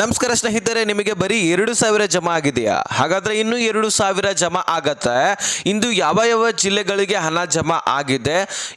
ನಮಸ್ಕಾರ ಸ್ನೇಹಿತರೆ, ನಿಮಗೆ ಬರೀ ಎರಡು ಸಾವಿರ ಜಮಾ ಆಗಿದೆಯಾ? ಹಾಗಾದ್ರೆ ಇನ್ನೂ ಎರಡು ಸಾವಿರ ಜಮಾ ಆಗತ್ತೆ. ಇಂದು ಯಾವ ಯಾವ ಜಿಲ್ಲೆಗಳಿಗೆ ಹಣ ಜಮಾ ಆಗಿದೆ?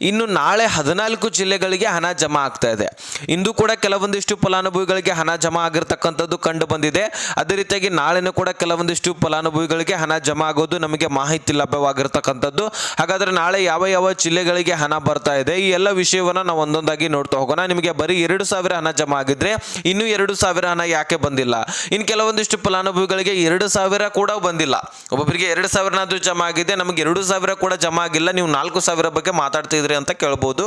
ಇನ್ನು ನಾಳೆ ಹದಿನಾಲ್ಕು ಜಿಲ್ಲೆಗಳಿಗೆ ಹಣ ಜಮಾ ಆಗ್ತಾ ಇದೆ. ಇಂದು ಕೂಡ ಕೆಲವೊಂದಿಷ್ಟು ಫಲಾನುಭವಿಗಳಿಗೆ ಹಣ ಜಮಾ ಆಗಿರ್ತಕ್ಕಂಥದ್ದು ಕಂಡು ಬಂದಿದೆ. ಅದೇ ರೀತಿಯಾಗಿ ನಾಳೆನೂ ಕೂಡ ಕೆಲವೊಂದಿಷ್ಟು ಫಲಾನುಭವಿಗಳಿಗೆ ಹಣ ಜಮಾ ಆಗೋದು ನಮಗೆ ಮಾಹಿತಿ ಲಭ್ಯವಾಗಿರ್ತಕ್ಕಂಥದ್ದು. ಹಾಗಾದ್ರೆ ನಾಳೆ ಯಾವ ಯಾವ ಜಿಲ್ಲೆಗಳಿಗೆ ಹಣ ಬರ್ತಾ ಇದೆ? ಈ ಎಲ್ಲ ವಿಷಯವನ್ನು ನಾವು ಒಂದೊಂದಾಗಿ ನೋಡ್ತಾ ಹೋಗೋಣ. ನಿಮಗೆ ಬರೀ ಎರಡು ಸಾವಿರ ಹಣ ಜಮಾ ಆಗಿದ್ರೆ ಇನ್ನು ಎರಡು ಸಾವಿರ ಹಣ ಬಂದಿಲ್ಲ? ಇನ್ನು ಕೆಲವೊಂದಿಷ್ಟು ಫಲಾನುಭವಿಗಳಿಗೆ ಎರಡು ಸಾವಿರ ಕೂಡ ಬಂದಿಲ್ಲ. ಒಬ್ಬೊಬ್ಬರಿಗೆ ಎರಡು ಸಾವಿರನಾದರೂ ಜಮಾ ಆಗಿದೆ, ನಮಗೆ ಎರಡು ಸಾವಿರ ಕೂಡ ಜಮಾ ಆಗಿಲ್ಲ, ನೀವು ನಾಲ್ಕು ಸಾವಿರ ಬಗ್ಗೆ ಮಾತಾಡ್ತಿದ್ರಿ ಅಂತ ಕೇಳ್ಬೋದು.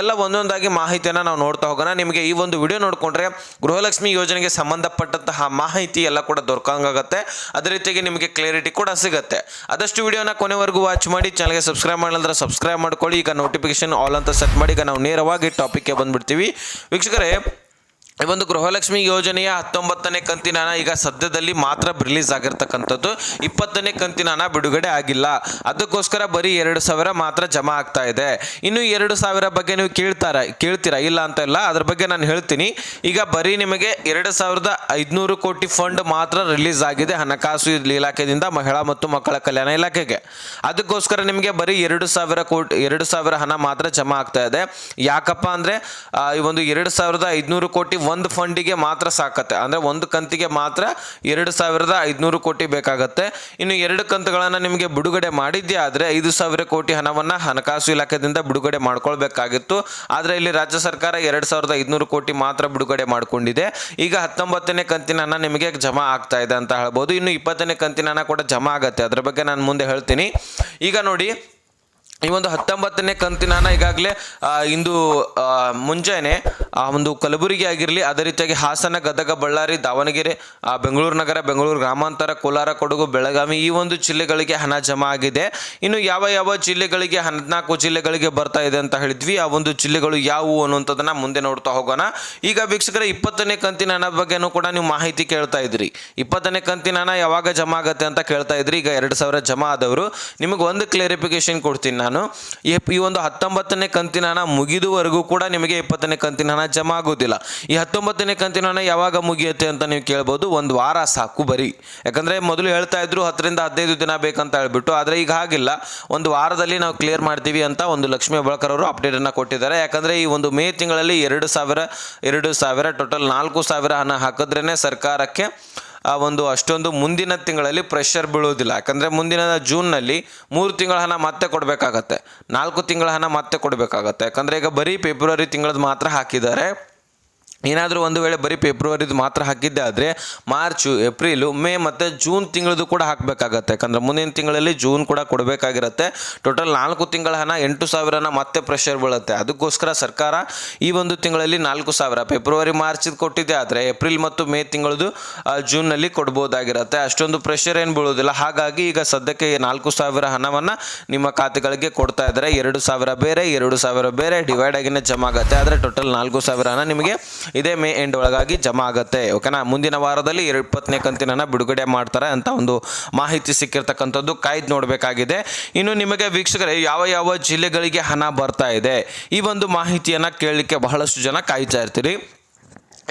ಎಲ್ಲ ಒಂದೊಂದಾಗಿ ಮಾಹಿತಿಯನ್ನು ನಾವು ನೋಡ್ತಾ ಹೋಗೋಣ. ನಿಮಗೆ ಈ ಒಂದು ವಿಡಿಯೋ ನೋಡಿಕೊಂಡ್ರೆ ಗೃಹಲಕ್ಷ್ಮಿ ಯೋಜನೆಗೆ ಸಂಬಂಧಪಟ್ಟಂತಹ ಮಾಹಿತಿ ಎಲ್ಲ ಕೂಡ ದೊರಕಂಗಾಗತ್ತೆ. ಅದೇ ರೀತಿಯಾಗಿ ನಿಮಗೆ ಕ್ಲಿಯರಿಟಿ ಕೂಡ ಸಿಗುತ್ತೆ. ಆದಷ್ಟು ವಿಡಿಯೋನ ಕೊನೆವರೆಗೂ ವಾಚ್ ಮಾಡಿ ಚಾನಲ್ಗೆ ಸಬ್ಸ್ಕ್ರೈಬ್ ಮಾಡಿದ್ರೆ ಸಬ್ಸ್ಕ್ರೈಬ್ ಮಾಡ್ಕೊಳ್ಳಿ. ಈಗ ನೋಟಿಫಿಕೇಶನ್ ಆಲ್ ಅಂತ ಸೆಟ್ ಮಾಡಿ, ಈಗ ನಾವು ನೇರವಾಗಿ ಟಾಪಿಕ್ಗೆ ಬಂದ್ಬಿಡ್ತೀವಿ. ವೀಕ್ಷಕರೇ ಈ ಒಂದು ಗೃಹಲಕ್ಷ್ಮಿ ಯೋಜನೆಯ ಹತ್ತೊಂಬತ್ತನೇ ಕಂತಿನ ಹಣ ಈಗ ಸದ್ಯದಲ್ಲಿ ಮಾತ್ರ ರಿಲೀಸ್ ಆಗಿರ್ತಕ್ಕಂಥದ್ದು. ಇಪ್ಪತ್ತನೇ ಕಂತಿನ ಹಣ ಬಿಡುಗಡೆ ಆಗಿಲ್ಲ. ಅದಕ್ಕೋಸ್ಕರ ಬರೀ ಎರಡು ಸಾವಿರ ಮಾತ್ರ ಜಮಾ ಆಗ್ತಾ ಇದೆ. ಇನ್ನು ಎರಡು ಸಾವಿರ ಬಗ್ಗೆ ನೀವು ಕೇಳ್ತಾರ, ಕೇಳ್ತೀರಾ? ಇಲ್ಲ ಅಂತ ಇಲ್ಲ. ಅದ್ರ ಬಗ್ಗೆ ನಾನು ಹೇಳ್ತೀನಿ. ಈಗ ಬರೀ ನಿಮಗೆ ಎರಡು ಸಾವಿರದ ಐದುನೂರು ಕೋಟಿ ಫಂಡ್ ಮಾತ್ರ ರಿಲೀಸ್ ಆಗಿದೆ ಹಣಕಾಸು ಇಲಾಖೆಯಿಂದ ಮಹಿಳಾ ಮತ್ತು ಮಕ್ಕಳ ಕಲ್ಯಾಣ ಇಲಾಖೆಗೆ. ಅದಕ್ಕೋಸ್ಕರ ನಿಮಗೆ ಬರೀ ಎರಡು ಸಾವಿರ ಕೋಟಿ, ಎರಡು ಸಾವಿರ ಹಣ ಮಾತ್ರ ಜಮಾ ಆಗ್ತಾ ಇದೆ. ಯಾಕಪ್ಪ ಅಂದರೆ ಈ ಒಂದು ಎರಡು ಸಾವಿರದ ಐದುನೂರು ಕೋಟಿ ಒಂದು ಫಂಡಿಗೆ ಮಾತ್ರ ಸಾಕತ್ತೆ. ಅಂದರೆ ಒಂದು ಕಂತಿಗೆ ಮಾತ್ರ ಎರಡು ಸಾವಿರದ ಐದುನೂರು ಕೋಟಿ ಬೇಕಾಗತ್ತೆ. ಇನ್ನು ಎರಡು ಕಂತುಗಳನ್ನು ನಿಮಗೆ ಬಿಡುಗಡೆ ಮಾಡಿದ್ದೇ ಆದರೆ ಐದು ಸಾವಿರ ಕೋಟಿ ಹಣವನ್ನು ಹಣಕಾಸು ಇಲಾಖೆಯಿಂದ ಬಿಡುಗಡೆ ಮಾಡ್ಕೊಳ್ಬೇಕಾಗಿತ್ತು. ಆದರೆ ಇಲ್ಲಿ ರಾಜ್ಯ ಸರ್ಕಾರ ಎರಡು ಸಾವಿರದ ಐದುನೂರು ಕೋಟಿ ಮಾತ್ರ ಬಿಡುಗಡೆ ಮಾಡಿಕೊಂಡಿದೆ. ಈಗ ಹತ್ತೊಂಬತ್ತನೇ ಕಂತಿನ ಹಣ ನಿಮಗೆ ಜಮಾ ಆಗ್ತಾ ಇದೆ ಅಂತ ಹೇಳ್ಬೋದು. ಇನ್ನು ಇಪ್ಪತ್ತನೇ ಕಂತಿನ ಹಣ ಕೂಡ ಜಮಾ ಆಗುತ್ತೆ. ಅದರ ಬಗ್ಗೆ ನಾನು ಮುಂದೆ ಹೇಳ್ತೀನಿ. ಈಗ ನೋಡಿ ಈ ಒಂದು ಹತ್ತೊಂಬತ್ತನೇ ಕಂತಿನ ಈಗಾಗಲೇ ಇಂದು ಮುಂಜಾನೆ, ಆ, ಒಂದು ಕಲಬುರಗಿ ಆಗಿರಲಿ, ಅದೇ ರೀತಿಯಾಗಿ ಹಾಸನ, ಗದಗ, ಬಳ್ಳಾರಿ, ದಾವಣಗೆರೆ ಬೆಂಗಳೂರು ನಗರ, ಬೆಂಗಳೂರು ಗ್ರಾಮಾಂತರ, ಕೋಲಾರ, ಕೊಡಗು, ಬೆಳಗಾವಿ ಈ ಒಂದು ಜಿಲ್ಲೆಗಳಿಗೆ ಹಣ ಜಮಾ ಆಗಿದೆ. ಇನ್ನು ಯಾವ ಯಾವ ಜಿಲ್ಲೆಗಳಿಗೆ, ಹದಿನಾಲ್ಕು ಜಿಲ್ಲೆಗಳಿಗೆ ಬರ್ತಾ ಇದೆ ಅಂತ ಹೇಳಿದ್ವಿ. ಆ ಒಂದು ಜಿಲ್ಲೆಗಳು ಯಾವುವು ಅನ್ನುವಂಥದ್ದನ್ನ ಮುಂದೆ ನೋಡ್ತಾ ಹೋಗೋಣ. ಈಗ ವೀಕ್ಷಕರ, ಇಪ್ಪತ್ತನೇ ಕಂತಿನ ಹಣ ಬಗ್ಗೆನೂ ಕೂಡ ನೀವು ಮಾಹಿತಿ ಕೇಳ್ತಾ ಇದ್ರಿ. ಇಪ್ಪತ್ತನೇ ಕಂತಿನ ಹಣ ಯಾವಾಗ ಜಮಾ ಆಗುತ್ತೆ ಅಂತ ಕೇಳ್ತಾ ಇದ್ರಿ. ಈಗ ಎರಡು ಸಾವಿರ ಜಮಾ ಆದವರು. ನಿಮಗೆ ಒಂದು ಕ್ಲಾರಿಫಿಕೇಶನ್ ಕೊಡ್ತೀನಿ ಈ ಈ ಒಂದು ಹತ್ತೊಂಬತ್ತನೇ ಕಂತಿನ ಹಣ ಮುಗಿದುವರೆಗೂ ಕೂಡ ನಿಮಗೆ ಇಪ್ಪತ್ತನೇ ಕಂತಿನ ಹಣ ಜಮಾ ಆಗೋದಿಲ್ಲ. ಈ ಹತ್ತೊಂಬತ್ತನೇ ಕಂತಿನ ಹಣ ಯಾವಾಗ ಮುಗಿಯುತ್ತೆ ಅಂತ ನೀವು ಕೇಳ್ಬೋದು, ಒಂದು ವಾರ ಸಾಕು ಬರೀ. ಯಾಕಂದರೆ ಮೊದಲು ಹೇಳ್ತಾ ಇದ್ರು ಹತ್ತರಿಂದ ಹದಿನೈದು ದಿನ ಬೇಕಂತ ಹೇಳ್ಬಿಟ್ಟು, ಆದರೆ ಈಗ ಹಾಗಿಲ್ಲ. ಒಂದು ವಾರದಲ್ಲಿ ನಾವು ಕ್ಲಿಯರ್ ಮಾಡ್ತೀವಿ ಅಂತ ಒಂದು ಲಕ್ಷ್ಮೀ ಬಳಕರ್ ಅವರು ಅಪ್ಡೇಟನ್ನು ಕೊಟ್ಟಿದ್ದಾರೆ. ಯಾಕಂದರೆ ಈ ಒಂದು ಮೇ ತಿಂಗಳಲ್ಲಿ ಎರಡು ಸಾವಿರ ಎರಡು ಸಾವಿರ ಟೋಟಲ್ ನಾಲ್ಕು ಸಾವಿರ ಹಣ ಹಾಕಿದ್ರೇ ಸರ್ಕಾರಕ್ಕೆ ಆ ಒಂದು ಅಷ್ಟೊಂದು ಮುಂದಿನ ತಿಂಗಳಲ್ಲಿ ಪ್ರೆಷರ್ ಬೀಳೋದಿಲ್ಲ ಯಾಕಂದರೆ ಮುಂದಿನ ಜೂನ್ನಲ್ಲಿ ಮೂರು ತಿಂಗಳ ಹಣ ಮತ್ತೆ ಕೊಡಬೇಕಾಗತ್ತೆ. ನಾಲ್ಕು ತಿಂಗಳ ಹಣ ಮತ್ತೆ ಕೊಡಬೇಕಾಗತ್ತೆ. ಯಾಕಂದರೆ ಈಗ ಬರೀ ಫೆಬ್ರವರಿ ತಿಂಗಳದ್ದು ಮಾತ್ರ ಹಾಕಿದ್ದಾರೆ. ಏನಾದರೂ ಒಂದು ವೇಳೆ ಬರೀ ಫೆಬ್ರವರಿದು ಮಾತ್ರ ಹಾಕಿದ್ದೆ ಆದರೆ ಮಾರ್ಚು, ಏಪ್ರಿಲು, ಮೇ ಮತ್ತು ಜೂನ್ ತಿಂಗಳದು ಕೂಡ ಹಾಕಬೇಕಾಗತ್ತೆ. ಯಾಕಂದರೆ ಮುಂದಿನ ತಿಂಗಳಲ್ಲಿ ಜೂನ್ ಕೂಡ ಕೊಡಬೇಕಾಗಿರುತ್ತೆ. ಟೋಟಲ್ ನಾಲ್ಕು ತಿಂಗಳ ಹಣ ಎಂಟು ಸಾವಿರನ ಮತ್ತೆ ಪ್ರೆಷರ್ ಬೀಳುತ್ತೆ. ಅದಕ್ಕೋಸ್ಕರ ಸರ್ಕಾರ ಈ ಒಂದು ತಿಂಗಳಲ್ಲಿ ನಾಲ್ಕು ಸಾವಿರ, ಫೆಬ್ರವರಿ, ಮಾರ್ಚಿದು ಕೊಟ್ಟಿದ್ದೆ ಆದರೆ ಏಪ್ರಿಲ್ ಮತ್ತು ಮೇ ತಿಂಗಳದು ಜೂನ್ನಲ್ಲಿ ಕೊಡ್ಬೋದಾಗಿರುತ್ತೆ. ಅಷ್ಟೊಂದು ಪ್ರೆಷರ್ ಏನು ಬೀಳೋದಿಲ್ಲ. ಹಾಗಾಗಿ ಈಗ ಸದ್ಯಕ್ಕೆ ನಾಲ್ಕು ಸಾವಿರ ಹಣವನ್ನು ನಿಮ್ಮ ಖಾತೆಗಳಿಗೆ ಕೊಡ್ತಾ ಇದ್ದಾರೆ. ಎರಡು ಸಾವಿರ ಬೇರೆ, ಎರಡು ಸಾವಿರ ಬೇರೆ ಡಿವೈಡ್ ಆಗಿನೇ ಜಮಾ ಆಗುತ್ತೆ ಆದರೆ ಟೋಟಲ್ ನಾಲ್ಕು ಸಾವಿರ ಹಣ ನಿಮಗೆ ಇದೇ ಮೇ ಎಂಡ್ ಒಳಗಾಗಿ ಜಮಾ ಆಗುತ್ತೆ ಓಕೆನಾ ಮುಂದಿನ ವಾರದಲ್ಲಿ ಇಪ್ಪತ್ತನೇ ಕಂತಿನ ಬಿಡುಗಡೆ ಮಾಡ್ತಾರೆ ಅಂತ ಒಂದು ಮಾಹಿತಿ ಸಿಕ್ಕಿರ್ತಕ್ಕಂಥದ್ದು ಕಾಯ್ದು ನೋಡಬೇಕಾಗಿದೆ. ಇನ್ನು ನಿಮಗೆ ವೀಕ್ಷಕರೇ, ಯಾವ ಯಾವ ಜಿಲ್ಲೆಗಳಿಗೆ ಹಣ ಬರ್ತಾ ಇದೆ? ಈ ಒಂದು ಮಾಹಿತಿಯನ್ನು ಕೇಳಲಿಕ್ಕೆ ಬಹಳಷ್ಟು ಜನ ಕಾಯ್ತಾ ಇರ್ತೀರಿ.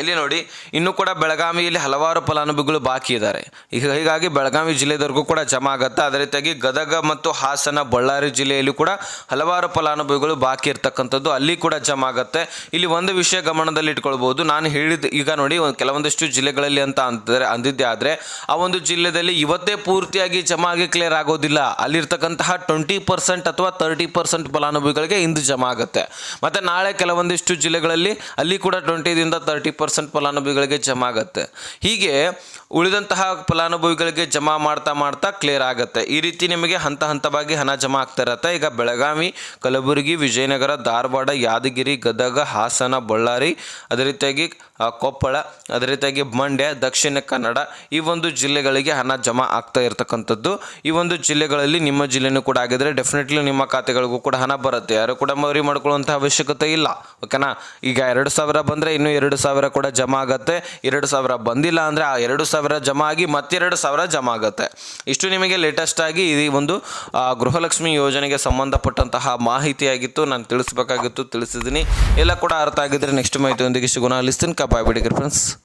ಇಲ್ಲಿ ನೋಡಿ, ಇನ್ನೂ ಕೂಡ ಬೆಳಗಾವಿಯಲ್ಲಿ ಹಲವಾರು ಫಲಾನುಭವಿಗಳು ಬಾಕಿ ಇದ್ದಾರೆ. ಈಗ ಹೀಗಾಗಿ ಬೆಳಗಾವಿ ಜಿಲ್ಲೆದವರೆಗೂ ಕೂಡ ಜಮಾ ಆಗುತ್ತೆ. ಅದೇ ರೀತಿಯಾಗಿ ಗದಗ ಮತ್ತು ಹಾಸನ, ಬಳ್ಳಾರಿ ಜಿಲ್ಲೆಯಲ್ಲಿ ಕೂಡ ಹಲವಾರು ಫಲಾನುಭವಿಗಳು ಬಾಕಿ ಇರ್ತಕ್ಕಂಥದ್ದು ಅಲ್ಲಿ ಕೂಡ ಜಮಾ ಆಗುತ್ತೆ. ಇಲ್ಲಿ ಒಂದು ವಿಷಯ ಗಮನದಲ್ಲಿ ಇಟ್ಕೊಳ್ಬೋದು. ನಾನು ಹೇಳಿದ, ಈಗ ನೋಡಿ ಕೆಲವೊಂದಿಷ್ಟು ಜಿಲ್ಲೆಗಳಲ್ಲಿ ಅಂತ ಅಂತಾರೆ ಅಂದಿದ್ದೆ. ಆದರೆ ಆ ಒಂದು ಜಿಲ್ಲೆಯಲ್ಲಿ ಇವತ್ತೇ ಪೂರ್ತಿಯಾಗಿ ಜಮಾ ಆಗಿ ಕ್ಲಿಯರ್ ಆಗೋದಿಲ್ಲ. ಅಲ್ಲಿರ್ತಕ್ಕಂತಹ ಟ್ವೆಂಟಿ ಪರ್ಸೆಂಟ್ ಅಥವಾ ತರ್ಟಿ ಪರ್ಸೆಂಟ್ ಫಲಾನುಭವಿಗಳಿಗೆ ಇಂದು ಜಮಾ ಆಗುತ್ತೆ. ಮತ್ತು ನಾಳೆ ಕೆಲವೊಂದಿಷ್ಟು ಜಿಲ್ಲೆಗಳಲ್ಲಿ ಅಲ್ಲಿ ಕೂಡ ಟ್ವೆಂಟಿದಿಂದ ತರ್ಟಿ ಪರ್ಸೆಂಟ್ ಫಲಾನುಭವಿಗಳಿಗೆ ಜಮಾ ಆಗುತ್ತೆ. ಹೀಗೆ ಉಳಿದಂತಹ ಫಲಾನುಭವಿಗಳಿಗೆ ಜಮಾ ಮಾಡ್ತಾ ಮಾಡ್ತಾ ಕ್ಲಿಯರ್ ಆಗುತ್ತೆ. ಈ ರೀತಿ ನಿಮಗೆ ಹಂತ ಹಂತವಾಗಿ ಹಣ ಜಮಾ ಆಗ್ತಾ ಇರುತ್ತೆ. ಈಗ ಬೆಳಗಾವಿ, ಕಲಬುರಗಿ, ವಿಜಯನಗರ, ಧಾರವಾಡ, ಯಾದಗಿರಿ, ಗದಗ, ಹಾಸನ, ಬಳ್ಳಾರಿ, ಅದೇ ರೀತಿಯಾಗಿ ಕೊಪ್ಪಳ, ಅದೇ ರೀತಿಯಾಗಿ ಮಂಡ್ಯ, ದಕ್ಷಿಣ ಕನ್ನಡ ಈ ಒಂದು ಜಿಲ್ಲೆಗಳಿಗೆ ಹಣ ಜಮಾ ಆಗ್ತಾ ಇರತಕ್ಕಂಥದ್ದು. ಈ ಒಂದು ಜಿಲ್ಲೆಗಳಲ್ಲಿ ನಿಮ್ಮ ಜಿಲ್ಲೆನೂ ಕೂಡ ಆಗಿದ್ರೆ ಡೆಫಿನೆಟ್ಲಿ ನಿಮ್ಮ ಖಾತೆಗಳಿಗೂ ಕೂಡ ಹಣ ಬರುತ್ತೆ. ಯಾರು ಕೂಡ ಮರಿ ಮಾಡ್ಕೊಳ್ಳುವಂಥ ಅವಶ್ಯಕತೆ ಇಲ್ಲ. ಓಕೆನಾ ಈಗ ಎರಡು ಸಾವಿರ ಬಂದರೆ ಇನ್ನೂ ಎರಡು ಸಾವಿರ ಕೂಡ ಜಮಾ ಆಗುತ್ತೆ. ಎರಡು ಸಾವಿರ ಬಂದಿಲ್ಲ ಅಂದರೆ ಆ ಎರಡು ಸಾವಿರ ಜಮಾ ಆಗಿ ಮತ್ತೆರಡು ಸಾವಿರ ಜಮಾ ಆಗುತ್ತೆ. ಇಷ್ಟು ನಿಮಗೆ ಲೇಟೆಸ್ಟ್ ಆಗಿ ಈ ಒಂದು ಗೃಹಲಕ್ಷ್ಮಿ ಯೋಜನೆಗೆ ಸಂಬಂಧಪಟ್ಟಂತಹ ಮಾಹಿತಿಯಾಗಿತ್ತು. ನಾನು ತಿಳಿಸ್ಬೇಕಾಗಿತ್ತು, ತಿಳಿಸಿದ್ದೀನಿ. ಎಲ್ಲ ಕೂಡ ಅರ್ಥ ಆಗಿದ್ರೆ ನೆಕ್ಸ್ಟ್ ಮಾಹಿತಿಯೊಂದಿಗೆ ಸಿಗೋಣ. ಲಿಸ್ತಿನ್ ಕಬಾಯ್ ಬಾಯ್ ಬಿಡಿ ಫ್ರೆಂಡ್ಸ್